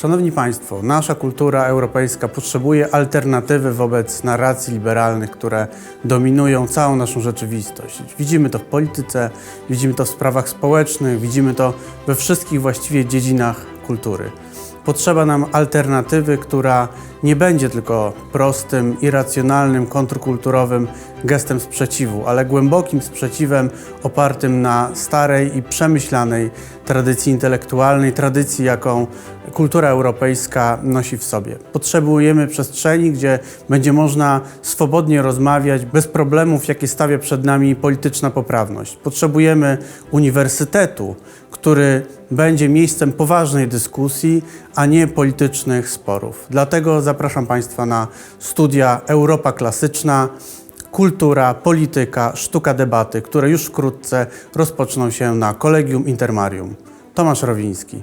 Szanowni Państwo, nasza kultura europejska potrzebuje alternatywy wobec narracji liberalnych, które dominują całą naszą rzeczywistość. Widzimy to w polityce, widzimy to w sprawach społecznych, widzimy to we wszystkich właściwie dziedzinach kultury. Potrzeba nam alternatywy, która nie będzie tylko prostym, irracjonalnym, kontrkulturowym gestem sprzeciwu, ale głębokim sprzeciwem opartym na starej i przemyślanej tradycji intelektualnej, tradycji, jaką kultura europejska nosi w sobie. Potrzebujemy przestrzeni, gdzie będzie można swobodnie rozmawiać bez problemów, jakie stawia przed nami polityczna poprawność. Potrzebujemy uniwersytetu, który będzie miejscem poważnej dyskusji, a nie politycznych sporów. Dlatego zapraszam Państwa na studia Europa Klasyczna, Kultura, Polityka, Sztuka Debaty, które już wkrótce rozpoczną się na Kolegium Intermarium. Tomasz Rowiński.